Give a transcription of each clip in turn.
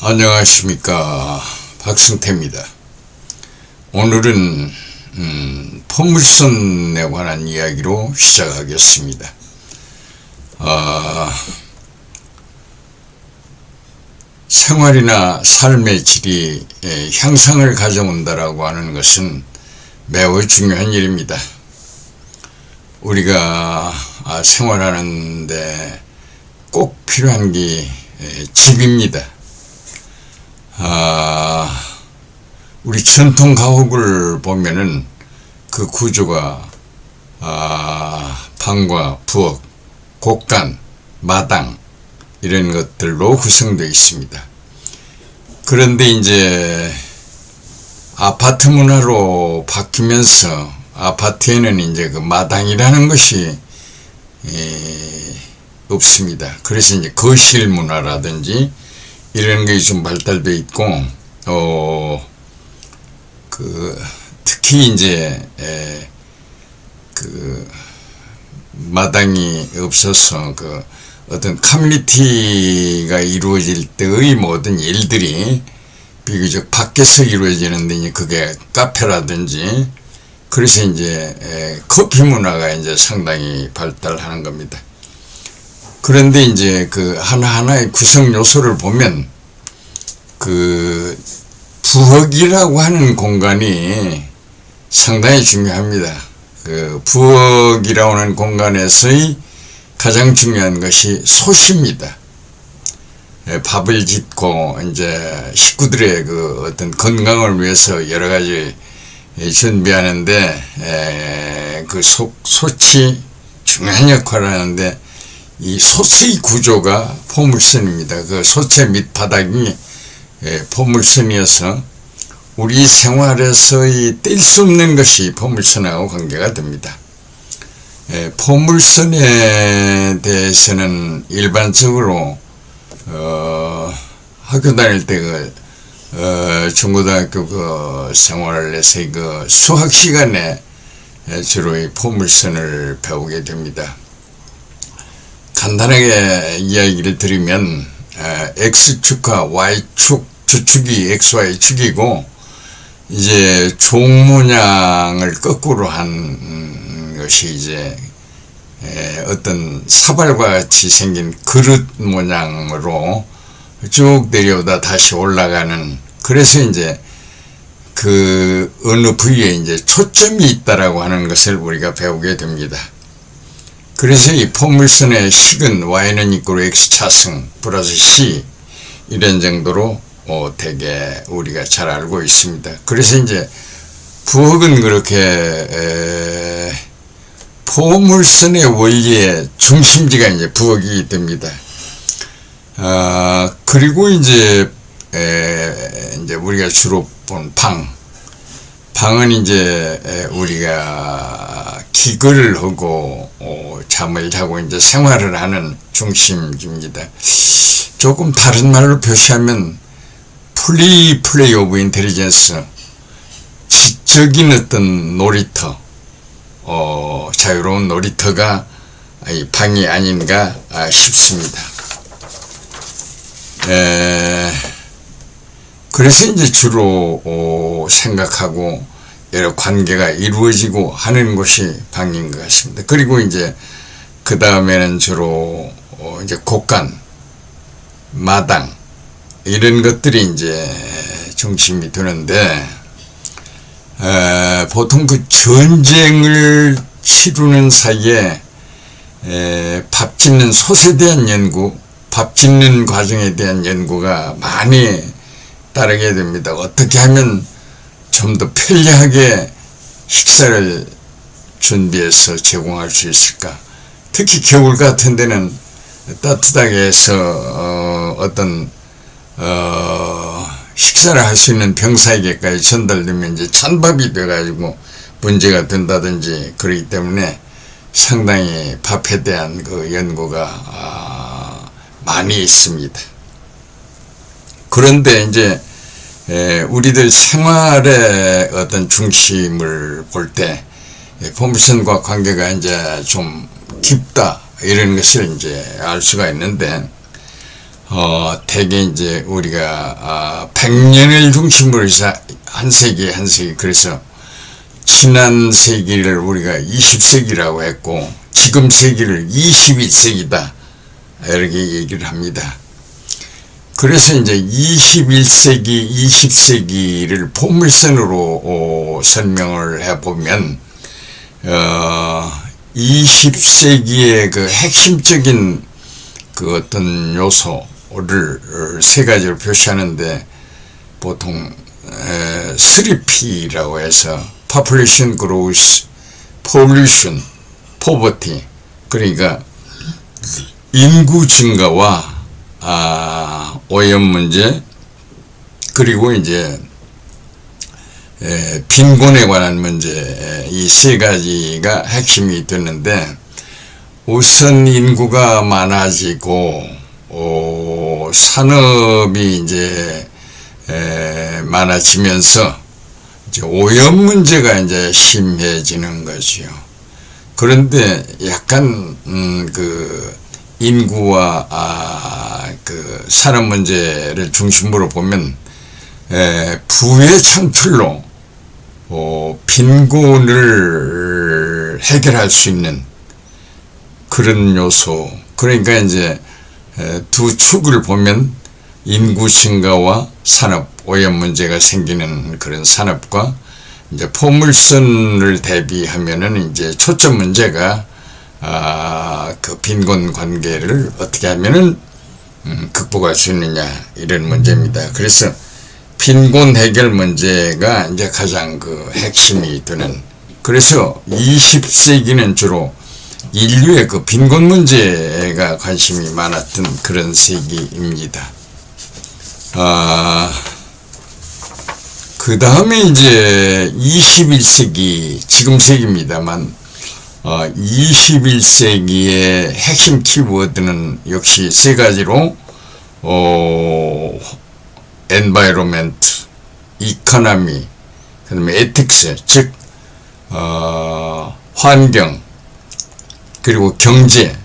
안녕하십니까 박승태입니다. 오늘은 음, 포물선에 관한 이야기로 시작하겠습니다. 아, 생활이나 삶의 질이 예, 향상을 가져온다라고 하는 것은 매우 중요한 일입니다. 우리가 아, 생활하는데 꼭 필요한 게 예, 집입니다. 아, 우리 전통 가옥을 보면은 그 구조가 아, 방과 부엌, 곡간, 마당 이런 것들로 구성되어 있습니다. 그런데 이제 아파트 문화로 바뀌면서 아파트에는 이제 그 마당이라는 것이 에, 없습니다. 그래서 이제 거실 문화라든지 이런 게 좀 발달돼 있고 어 그 특히 이제 에, 그 마당이 없어서 그 어떤 커뮤니티가 이루어질 때의 모든 일들이 비교적 밖에서 이루어지는데 그게 카페라든지 그래서 이제 에, 커피 문화가 이제 상당히 발달하는 겁니다. 그런데 이제 그 하나하나의 구성 요소를 보면 그 부엌이라고 하는 공간이 상당히 중요합니다. 그 부엌이라고 하는 공간에서의 가장 중요한 것이 소시입니다. 예, 밥을 짓고 이제 식구들의 그 어떤 건강을 위해서 여러 가지 준비하는데 에, 그 소, 소치 중요한 역할을 하는데 이 소의 구조가 포물선입니다. 그 소체 밑바닥이 예, 포물선이어서 우리 생활에서의 뗄 수 없는 것이 포물선하고 관계가 됩니다. 예, 포물선에 대해서는 일반적으로 어, 학교 다닐 때그 어, 중고등학교 그 생활에서의 그 수학 시간에 주로 이 포물선을 배우게 됩니다. 간단하게 이야기를 드리면 X축과 Y축 두 축이 XY축이고 이제 종 모양을 거꾸로 한 것이 이제 어떤 사발과 같이 생긴 그릇 모양으로 쭉 내려오다 다시 올라가는 그래서 이제 그 어느 부위에 이제 초점이 있다라고 하는 것을 우리가 배우게 됩니다. 그래서 이 포물선의 식은 Y는 이끌어 X 차승 플러스 C 이런 정도로 어, 되게 우리가 잘 알고 있습니다. 그래서 이제 부엌은 그렇게 에, 포물선의 원리의 중심지가 이제 부엌이 됩니다. 아, 그리고 이제 에, 이제 우리가 주로 본 방, 방은 이제 우리가 기거를 하고 어, 잠을 자고 이제 생활을 하는 중심입니다. 조금 다른 말로 표시하면 플리 플레이 오브 인텔리전스 지적인 어떤 놀이터 어, 자유로운 놀이터가 이 방이 아닌가 싶습니다. 에, 그래서 이제 주로 어, 생각하고 여러 관계가 이루어지고 하는 곳이 방인 것 같습니다. 그리고 이제 그 다음에는 주로 어, 이제 곡간, 마당 이런 것들이 이제 중심이 되는데 에, 보통 그 전쟁을 치르는 사이에 에, 밥 짓는 솥에 대한 연구, 밥 짓는 과정에 대한 연구가 많이 따르게 됩니다. 어떻게 하면 좀 더 편리하게 식사를 준비해서 제공할 수 있을까? 특히 겨울 같은 데는 따뜻하게 해서 어, 어떤 어, 식사를 할 수 있는 병사에게까지 전달되면 이제 찬밥이 돼가지고 문제가 된다든지 그러기 때문에 상당히 밥에 대한 그 연구가 아, 많이 있습니다. 그런데 이제 에, 우리들 생활의 어떤 중심을 볼때 포물선과 관계가 이제 좀 깊다 이런 것을 이제 알 수가 있는데 어, 대개 이제 우리가 아, 100년을 중심으로 한 세기 한 세기 그래서 지난 세기를 우리가 20세기라고 했고 지금 세기를 21세기다 이렇게 얘기를 합니다. 그래서 이제 21세기, 20세기를 포물선으로 어, 설명을 해보면 어, 20세기의 그 핵심적인 그 어떤 요소를 세 가지로 표시하는데 보통 에, 3P라고 해서 population growth, pollution, poverty. 그러니까 인구 증가와 아, 오염 문제 그리고 이제 에, 빈곤에 관한 문제 이 세 가지가 핵심이 되는데 우선 인구가 많아지고 어, 산업이 이제 에, 많아지면서 이제 오염 문제가 이제 심해지는 거지요. 그런데 약간 음, 그 인구와 아, 그 산업 문제를 중심으로 보면 에, 부의 창출로 어, 빈곤을 해결할 수 있는 그런 요소. 그러니까 이제 에, 두 축을 보면 인구 증가와 산업 오염 문제가 생기는 그런 산업과 이제 포물선을 대비하면은 이제 초점 문제가 아, 그 빈곤 관계를 어떻게 하면은 음, 극복할 수 있느냐 이런 문제입니다. 그래서 빈곤 해결 문제가 이제 가장 그 핵심이 되는 그래서 20세기는 주로 인류의 그 빈곤 문제가 관심이 많았던 그런 세기입니다. 아, 그 다음에 이제 21세기, 지금 세기입니다만, 어, 21세기의 핵심 키워드는 역시 세 가지로, 어, environment, economy, 그 다음에 ethics, 즉, 어, 환경, 그리고 경제,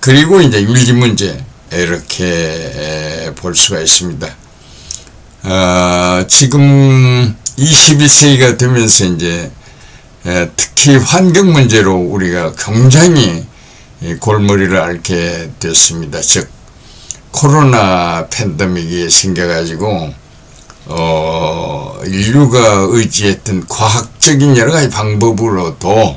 그리고 이제 윤리 문제, 이렇게 볼 수가 있습니다. 어, 지금 21세기가 되면서 이제 에, 특히 환경 문제로 우리가 굉장히 이 골머리를 앓게 됐습니다. 즉 코로나 팬데믹이 생겨가지고 어, 인류가 의지했던 과학적인 여러 가지 방법으로도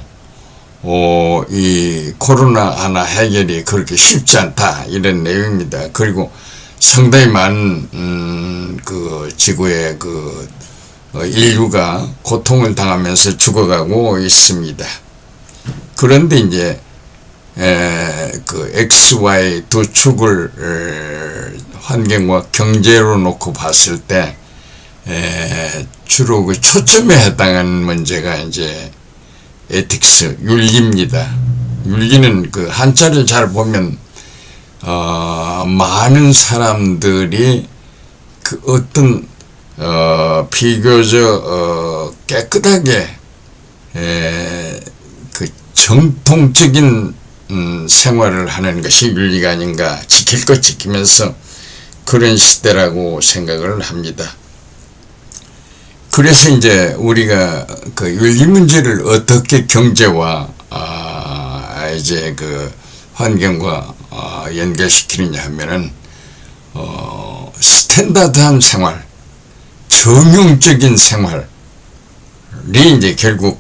어, 이 코로나 하나 해결이 그렇게 쉽지 않다 이런 내용입니다. 그리고 상당히 많은 음, 그 지구의 그 어, 인류가 고통을 당하면서 죽어가고 있습니다. 그런데 이제 에, 그 X, Y 두 축을 에, 환경과 경제로 놓고 봤을 때 에, 주로 그 초점에 해당하는 문제가 이제 에틱스 윤리입니다. 윤리는 그 한자를 잘 보면 어, 많은 사람들이 그 어떤 어, 비교적 어, 깨끗하게 에, 그 정통적인 음, 생활을 하는 것이 윤리가 아닌가 지킬 것 지키면서 그런 시대라고 생각을 합니다. 그래서 이제 우리가 그 윤리 문제를 어떻게 경제와 아 이제 그 환경과 어, 연결시키느냐 하면은 어 스탠다드한 생활, 정형적인 생활이 이제 결국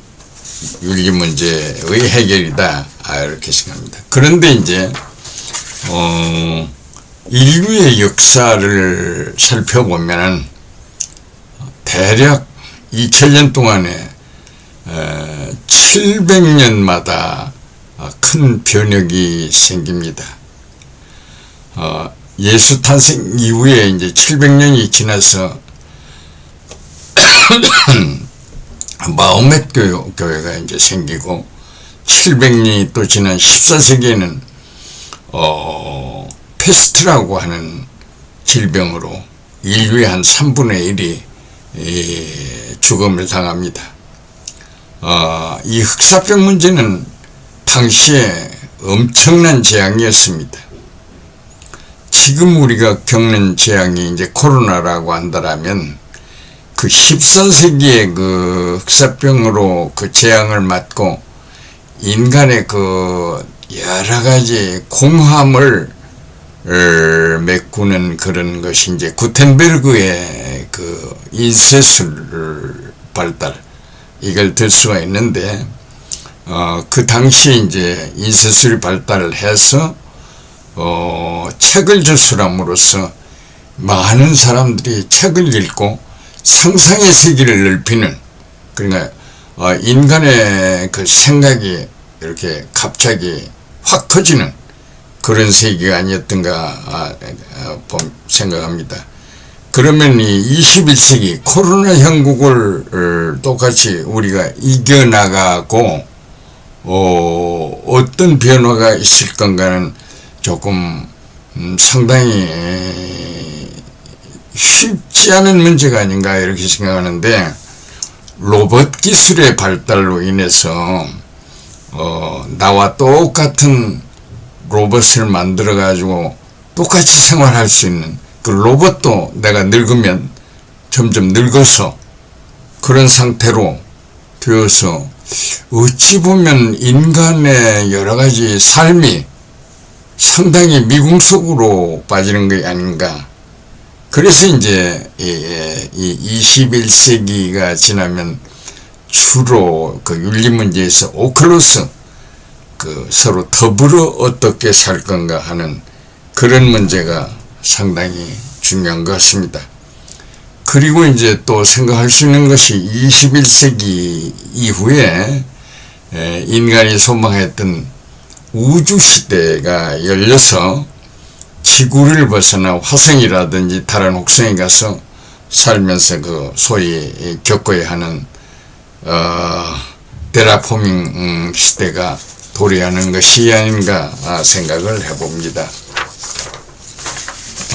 윤리 문제의 해결이다 아, 이렇게 생각합니다. 그런데 이제 어 인류의 역사를 살펴보면은 대략 2000년 동안에 700년마다 큰 변혁이 생깁니다. 어, 예수 탄생 이후에 이제 700년이 지나서 마호멧 교회가 이제 생기고 700년이 또 지난 14세기에는 어, 페스트라고 하는 질병으로 인류의 한 3분의 1이 이 죽음을 당합니다. 어, 이 흑사병 문제는 당시에 엄청난 재앙이었습니다. 지금 우리가 겪는 재앙이 이제 코로나라고 한다라면 그 14세기의 그 흑사병으로 그 재앙을 맞고 인간의 그 여러 가지 공함을 을 메꾸는 그런 것이 이제 구텐베르그의 그 인쇄술 발달 이걸 들 수가 있는데 어, 그 당시 이제 인쇄술이 발달을 해서 어, 책을 주술함으로써 많은 사람들이 책을 읽고 상상의 세계를 넓히는 그러니까 어, 인간의 그 생각이 이렇게 갑자기 확 커지는 그런 세계가 아니었던가 아, 아, 봄- 생각합니다. 그러면 이 21세기 코로나 형국을 어, 똑같이 우리가 이겨나가고 어, 어떤 변화가 있을 건가는 조금 음, 상당히 쉽지 않은 문제가 아닌가 이렇게 생각하는데 로봇 기술의 발달로 인해서 어, 나와 똑같은 로봇을 만들어 가지고 똑같이 생활할 수 있는 그 로봇도 내가 늙으면 점점 늙어서 그런 상태로 되어서 어찌 보면 인간의 여러 가지 삶이 상당히 미궁속으로 빠지는 게 아닌가. 그래서 이제 이, 이 21세기가 지나면 주로 그 윤리 문제에서 오클로스 그 서로 더불어 어떻게 살 건가 하는 그런 문제가 상당히 중요한 것 같습니다. 그리고 이제 또 생각할 수 있는 것이 21세기 이후에 에, 인간이 소망했던 우주 시대가 열려서 지구를 벗어나 화성이라든지 다른 혹성에 가서 살면서 그 소위 겪어야 하는 어, 테라포밍 음, 시대가 도래하는 것이 아닌가 아, 생각을 해봅니다.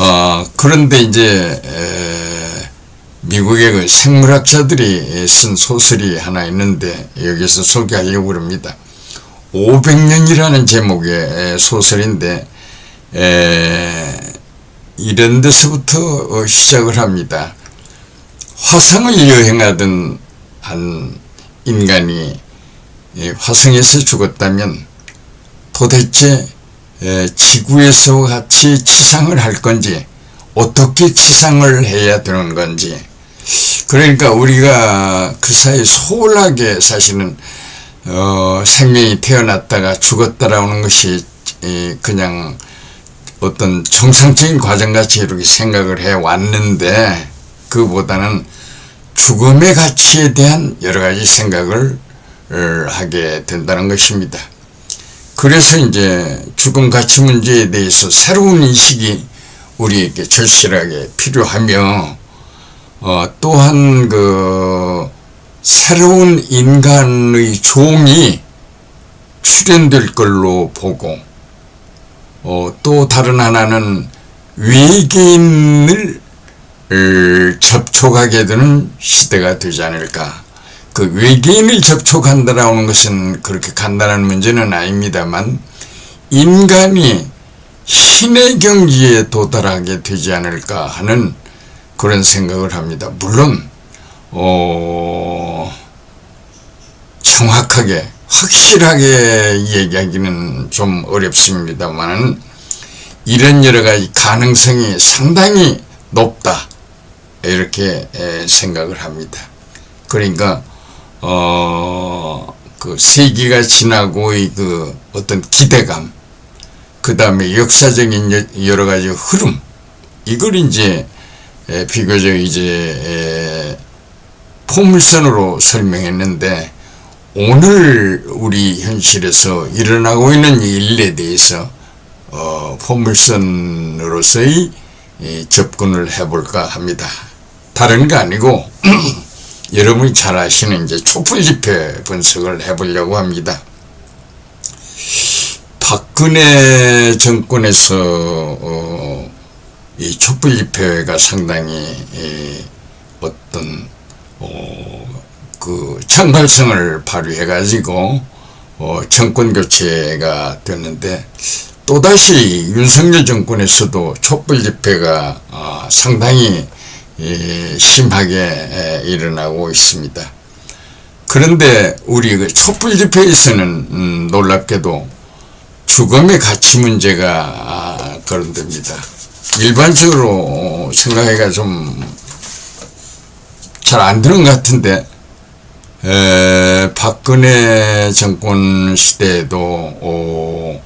어, 그런데 이제 에, 미국의 그 생물학자들이 쓴 소설이 하나 있는데 여기서 소개하려고 합니다. 500년이라는 제목의 소설인데 에, 이런 데서부터 어, 시작을 합니다. 화성을 여행하던 한 인간이 이 화성에서 죽었다면 도대체 에, 지구에서 같이 치상을 할 건지 어떻게 치상을 해야 되는 건지 그러니까 우리가 그 사이 소홀하게 사실은 어, 생명이 태어났다가 죽었다라는 것이 이, 그냥 어떤 정상적인 과정같이 이렇게 생각을 해 왔는데 그보다는 죽음의 가치에 대한 여러 가지 생각을 어, 하게 된다는 것입니다. 그래서 이제 죽음 가치 문제에 대해서 새로운 인식이 우리에게 절실하게 필요하며 어, 또한 그 새로운 인간의 종이 출현될 걸로 보고 어, 또 다른 하나는 외계인을 을 접촉하게 되는 시대가 되지 않을까. 그 외계인을 접촉한다라는 것은 그렇게 간단한 문제는 아닙니다만 인간이 신의 경지에 도달하게 되지 않을까 하는 그런 생각을 합니다. 물론 어, 정확하게 확실하게 얘기하기는 좀 어렵습니다만 이런 여러 가지 가능성이 상당히 높다 이렇게 에, 생각을 합니다. 그러니까 어, 그 세기가 지나고의 그 어떤 기대감, 그 다음에 역사적인 여- 여러 가지 흐름, 이걸 이제 에, 비교적 이제 에, 포물선으로 설명했는데 오늘 우리 현실에서 일어나고 있는 이 일에 대해서 어, 포물선으로서의 이 접근을 해볼까 합니다. 다른 거 아니고 여러분이 잘 아시는 이제 촛불 집회 분석을 해보려고 합니다. 박근혜 정권에서 어, 이 촛불 집회가 상당히 이 어떤 어, 그 창발성을 발휘해 가지고 어, 정권 교체가 됐는데 또다시 윤석열 정권에서도 촛불 집회가 어, 상당히 예, 심하게 에, 일어나고 있습니다. 그런데 우리 그 촛불 집회에서는 음, 놀랍게도 죽음의 가치 문제가 아, 거론됩니다. 일반적으로 생각하기가 좀 잘안 되는 것 같은데 에, 박근혜 정권 시대에도 어,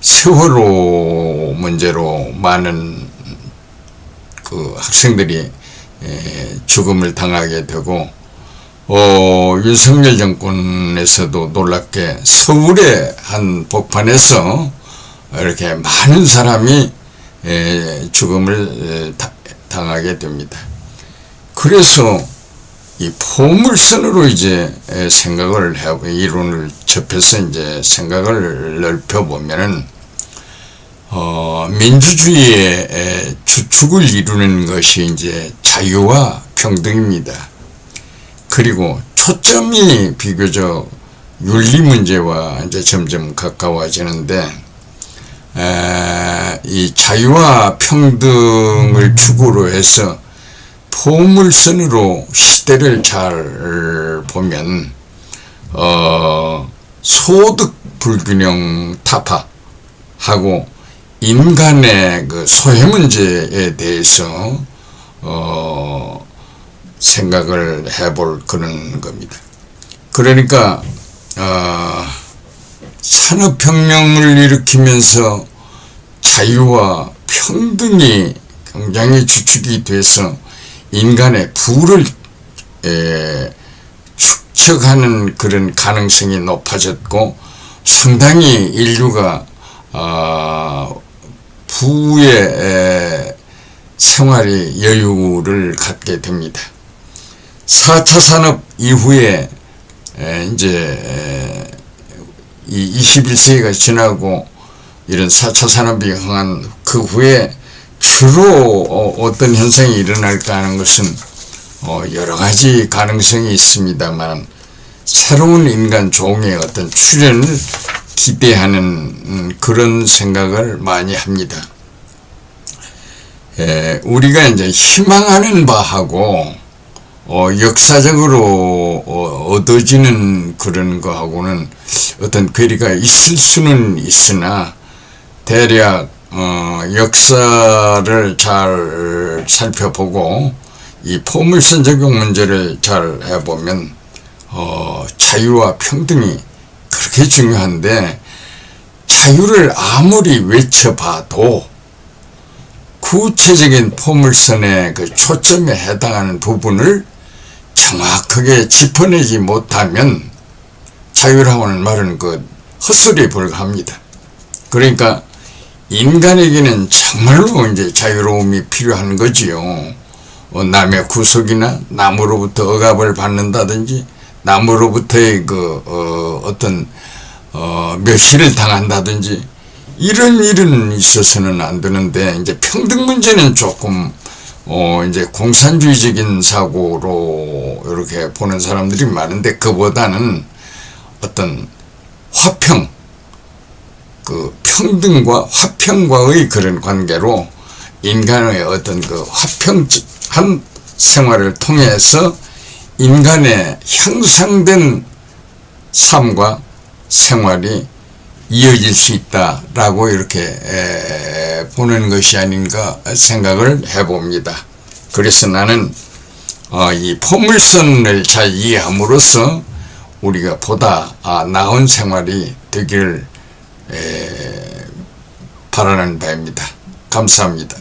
세월호 문제로 많은 그 학생들이 에, 죽음을 당하게 되고 어, 윤석열 정권에서도 놀랍게 서울의 한 복판에서 이렇게 많은 사람이 에, 죽음을 에, 다- 당하게 됩니다. 그래서 이 포물선으로 이제 에, 생각을 해 이론을 접해서 이제 생각을 넓혀 보면은 어, 민주주의의 에, 주축을 이루는 것이 이제 자유와 평등입니다. 그리고 초점이 비교적 윤리 문제와 이제 점점 가까워지는데 에, 이 자유와 평등을 축으로 해서 포물선으로 시대를 잘 보면 어, 소득 불균형 타파하고 인간의 그 소외 문제에 대해서 어, 생각을 해볼 그런 겁니다. 그러니까 어, 산업혁명을 일으키면서 자유와 평등이 굉장히 주축이 돼서 인간의 부를 에, 축적하는 그런 가능성이 높아졌고 상당히 인류가 어, 부의 에, 생활의 여유를 갖게 됩니다. 4차 산업 이후에 에, 이제 에, 이 21세기가 지나고 이런 4차 산업이 흥한 그 후에 주로 어, 어떤 현상이 일어날까 하는 것은 어, 여러 가지 가능성이 있습니다만 새로운 인간 종의 어떤 출현을 기대하는 음, 그런 생각을 많이 합니다. 에, 우리가 이제 희망하는 바하고 어, 역사적으로 어, 얻어지는 그런 거하고는 어떤 괴리가 있을 수는 있으나 대략 어, 역사를 잘 살펴보고 이 포물선 적용 문제를 잘 해보면 어, 자유와 평등이 그렇게 중요한데 자유를 아무리 외쳐봐도 구체적인 포물선의 그 초점에 해당하는 부분을 정확하게 짚어내지 못하면 자유라고는 말은 그 헛소리에 불과합니다. 그러니까 인간에게는 정말로 이제 자유로움이 필요한 거지요. 어, 남의 구속이나 남으로부터 억압을 받는다든지 남으로부터의 그 어, 어떤 어, 멸시를 당한다든지 이런 일은 있어서는 안 되는데 이제 평등 문제는 조금 어 이제 공산주의적인 사고로 이렇게 보는 사람들이 많은데 그보다는 어떤 화평 그 평등과 화평과의 그런 관계로 인간의 어떤 그 화평 한 생활을 통해서 인간의 향상된 삶과 생활이 이어질 수 있다라고 이렇게 에, 보는 것이 아닌가 생각을 해봅니다. 그래서 나는 어, 이 포물선을 잘 이해함으로써 우리가 보다 아, 나은 생활이 되기를 에, 바라는 바입니다. 감사합니다.